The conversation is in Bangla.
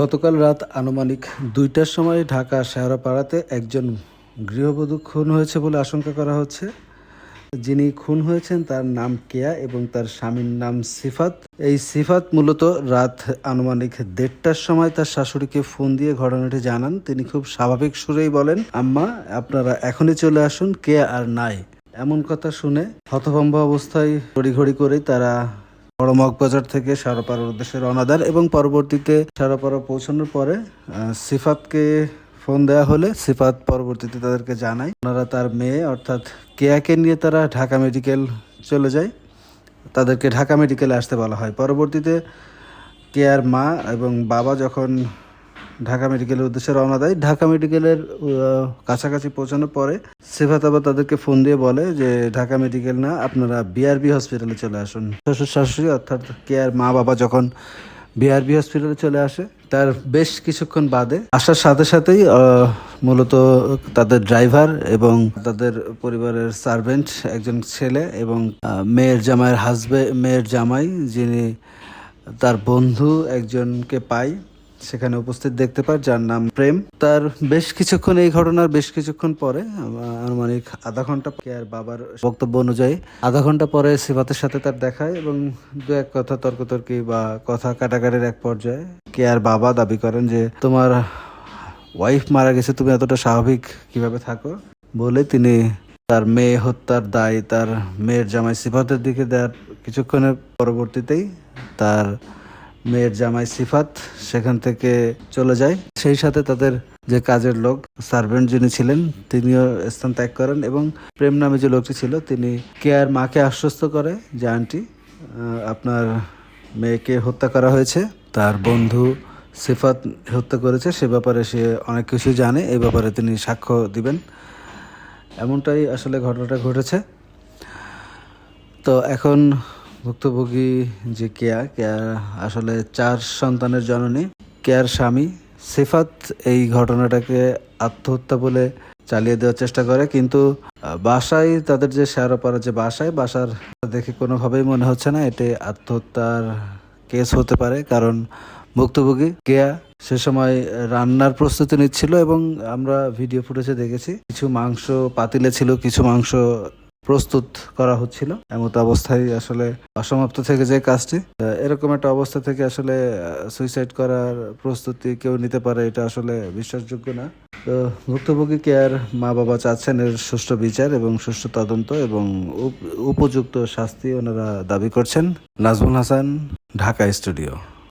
গতকাল রাত আনুমানিক দুইটার সময় ঢাকা শেওড়াপাড়াতে একজন গৃহবধূ খুন হয়েছে বলে আশঙ্কা করা হচ্ছে। যিনি খুন হয়েছেন তার নাম কেয়া এবং তার স্বামীর নাম সিফাত। এই সিফাত মূলত রাত আনুমানিক দেড়টার সময় তার শাশুড়িকে ফোন দিয়ে ঘটনাটি জানান। তিনি খুব স্বাভাবিক সুরেই বলেন, আম্মা, আপনারা এখনই চলে আসুন, কেয়া আর নাই। এমন কথা শুনে হতভম্ব অবস্থায় ঘড়ি করেই তারা বড় মগবাজার থেকে সারাপাড়ার উদ্দেশ্যে রওনা দেন এবং পরবর্তীতে সারাপাড়া পৌঁছানোর পরে সিফাতকে ফোন দেওয়া হলে সিফাত পরবর্তীতে তাদেরকে জানায়। ওনারা তার মেয়ে, অর্থাৎ কেয়াকে নিয়ে তারা ঢাকা মেডিকেল চলে যায়। তাদেরকে ঢাকা মেডিকেলে আসতে বলা হয়। পরবর্তীতে কেয়ার মা এবং বাবা যখন ঢাকা মেডিকেলের উদ্দেশ্যে রওনা দেয়। ঢাকা মেডিকেলের কাছাকাছি পৌঁছানোর পরে সিফাত আবার তাদেরকে ফোন দিয়ে বলে যে, ঢাকা মেডিকেল না, আপনারা বিআরবি হসপিটালে চলে আসুন। শ্বশুর শাশুড়ি অর্থাৎ কেয়ার মা বাবা যখন বিআরবি হসপিটালে চলে আসে, তার বেশ কিছুক্ষণ বাদে আসার সাথে সাথেই মূলত তাদের ড্রাইভার এবং তাদের পরিবারের সার্ভেন্ট একজন ছেলে এবং মেয়ের জামাইয়ের হাজবে মেয়ের জামাই যিনি তার বন্ধু একজনকে পাই সেখানে উপস্থিত দেখতে পায়, যার নাম প্রেম। তার বেশ কিছুক্ষণ এই ঘটনার বেশ কিছুক্ষণ পরে আনুমানিক আধা ঘণ্টা আর বাবার বক্তব্য অনুযায়ী আধা ঘণ্টা পরে সিফাতের সাথে তার দেখায় এবং দু এক কথা তর্কতর্কি বা কথা কাটাকাটির এক পর্যায়ে কে আর বাবা দাবি করেন যে, তোমার ওয়াইফ মারা গেছে, তুমি এতটা স্বাভাবিক কীভাবে থাকো? বলে তিনি তার মেয়ে হত্যার দায় তার মেয়ের জামাই সিফাতের দিকে দেওয়ার কিছুক্ষণের পরবর্তীতেই তার মেয়ের জামাই সিফাত সেখান থেকে চলে যায়। সেই সাথে তাদের যে কাজের লোক সার্ভেন্ট যিনি ছিলেন, তিনিও স্থান ত্যাগ করেন এবং প্রেম নামে যে লোকটি ছিল, তিনি কেয়ার মাকে আশ্বস্ত করে যে, আন্টি আপনার মেয়েকে হত্যা করা হয়েছে। তার বন্ধু সিফাত হত্যা করেছে। সে ব্যাপারে সে অনেক কিছু জানে। এই ব্যাপারে তিনি সাক্ষ্য দিবেন। এমনটাই আসলে ঘটনাটা ঘটেছে। তো এখন ভুক্তভোগী যে কেয়া কেয়া আসলে চার সন্তানের জননী, কেয়ার স্বামী, সিফাত এই ঘটনাটাকে আত্মহত্যা বলে চালিয়ে দেওয়ার চেষ্টা করে, কিন্তু বাসায় তাদের যে শেয়ারপাড়ার যে বাসায়, বাসার দেখে কোনোভাবেই মনে হচ্ছে না এটি আত্মহত্যার কেস হতে পারে, কারণ ভুক্তভোগী কেয়া সে সময় রান্নার প্রস্তুতি নিচ্ছিল এবং আমরা ভিডিও ফুটেজে দেখেছি, কিছু মাংস পাতিলে ছিল, কিছু মাংস প্রস্তুত করা হচ্ছিল। এমত অবস্থায় আসলে অসমাপ্ত থেকে যে কাজটি। এরকম একটা অবস্থা থেকে আসলে সুইসাইড করার প্রস্তুতি কেউ নিতে পারে, এটা আসলে বিশ্বাসযোগ্য না। তো ভুক্তভোগী কেয়ার মা বাবা চাচ্ছেন এর সুষ্ঠু বিচার এবং সুষ্ঠু তদন্ত এবং উপ- উপযুক্ত শাস্তি ওনারা দাবি করছেন। নাজমুল হাসান, ঢাকা স্টুডিও।